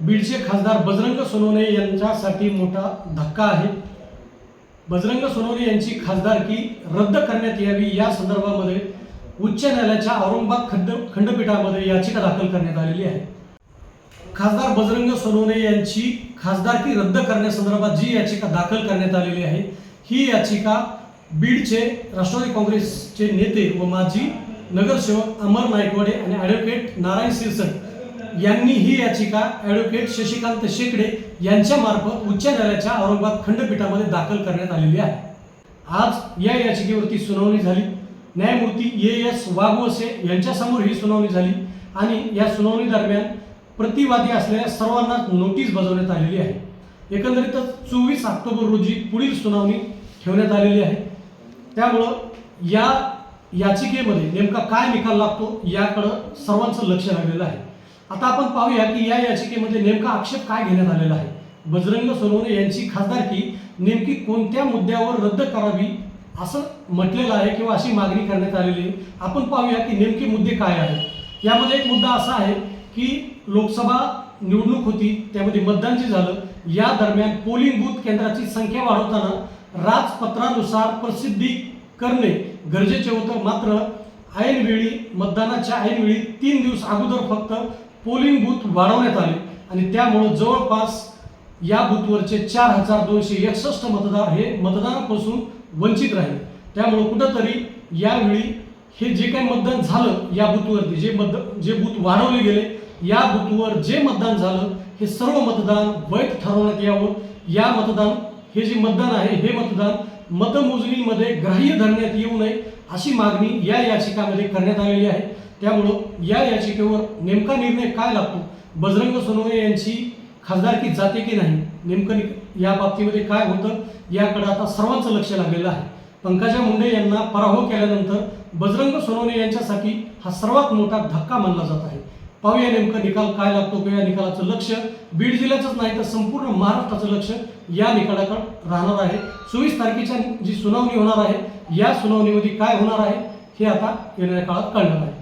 बीडचे खासदार बजरंग सोनवणे यांच्यासाठी मोठा धक्का आहे. बजरंग सोनवणे यांची खासदारकी रद्द करण्यात यावी या संदर्भामध्ये उच्च न्यायालयाच्या औरंगाबाद खंड खंडपीठामध्ये याचिका दाखल करण्यात आलेली आहे. खासदार बजरंग सोनवणे यांची खासदारकी रद्द करण्यासंदर्भात जी याचिका दाखल करण्यात आलेली आहे ही याचिका बीडचे राष्ट्रवादी काँग्रेसचे नेते व माजी नगरसेवक अमर नायकवाडे आणि ॲडव्होकेट नारायण सिरसट यांनी ही याचिका ॲडव्होकेट शशिकांत शेकडे यांच्या मार्फत उच्च न्यायालयाच्या औरंगाबाद खंडपीठामध्ये दाखल करण्यात आलेली आहे. आज या याचिकेवरती सुनावणी झाली. न्यायमूर्ती ए एस वाघवसे यांच्यासमोर ही सुनावणी झाली आणि या सुनावणी दरम्यान प्रतिवादी असलेल्या सर्वांना नोटीस बजावण्यात आलेली आहे. एकंदरीतच चोवीस ऑक्टोबर रोजी पुढील सुनावणी ठेवण्यात आलेली आहे. त्यामुळं या याचिकेमध्ये नेमका काय निकाल लागतो याकडं सर्वांचं लक्ष लागलेलं आहे. आता आपण पाहूया की या याचिकेमध्ये नेमका आक्षेप काय घेण्यात आलेला आहे. बजरंग सोनवणे यांची खासदारकी नेमकी कोणत्या मुद्द्यावर रद्द करावी असं म्हटलेलं आहे किंवा अशी मागणी करण्यात आलेली आहे. आपण पाहूया की नेमके मुद्दे काय आहेत. यामध्ये एक मुद्दा असा आहे की लोकसभा निवडणूक होती त्यामध्ये मतदान जे झालं या दरम्यान पोलिंग बूथ केंद्राची संख्या वाढवताना राजपत्रानुसार प्रसिद्धी करणे गरजेचे होतं. मात्र ऐनवेळी मतदानाच्या ऐनवेळी तीन दिवस अगोदर फक्त पोलिंग बूथ वाढवण्यात आले आणि त्यामुळं जवळपास या बूथवरचे चार हजार दोनशे एकसष्ट मतदार हे मतदानापासून वंचित राहिले. त्यामुळं कुठंतरी यावेळी हे जे काही मतदान झालं या बूथवरती जे मत जे बूथ वाढवले गेले या बूथवर जे मतदान झालं हे सर्व मतदान वैध ठरवण्यात यावं. या मतदान हे जे मतदान आहे हे मतदान मतमोजणीमध्ये ग्राह्य धरण्यात येऊ नये अशी मागणी या याचिकामध्ये करण्यात आलेली आहे. त्यामुळं या याचिकेवर नेमका निर्णय काय लागतो? बजरंग सोनवणे यांची खासदारकी जाते की नाही? नेमकं या बाबतीमध्ये काय होतं? याकडे आता सर्वांचं लक्ष लागलेलं आहे. पंकजा मुंडे यांना पराभव केल्यानंतर बजरंग सोनवणे यांच्यासाठी हा सर्वात मोठा धक्का मानला जात आहे. पाहूया नेमकं निकाल काय लागतो किंवा या निकालाचं लक्ष. बीड जिल्ह्याचंच नाही तर संपूर्ण महाराष्ट्राचं लक्ष या निकालाकडे राहणार आहे. चोवीस तारखेच्या जी सुनावणी होणार आहे या सुनावणीमध्ये काय होणार आहे हे आता येणाऱ्या काळात कळणार आहे.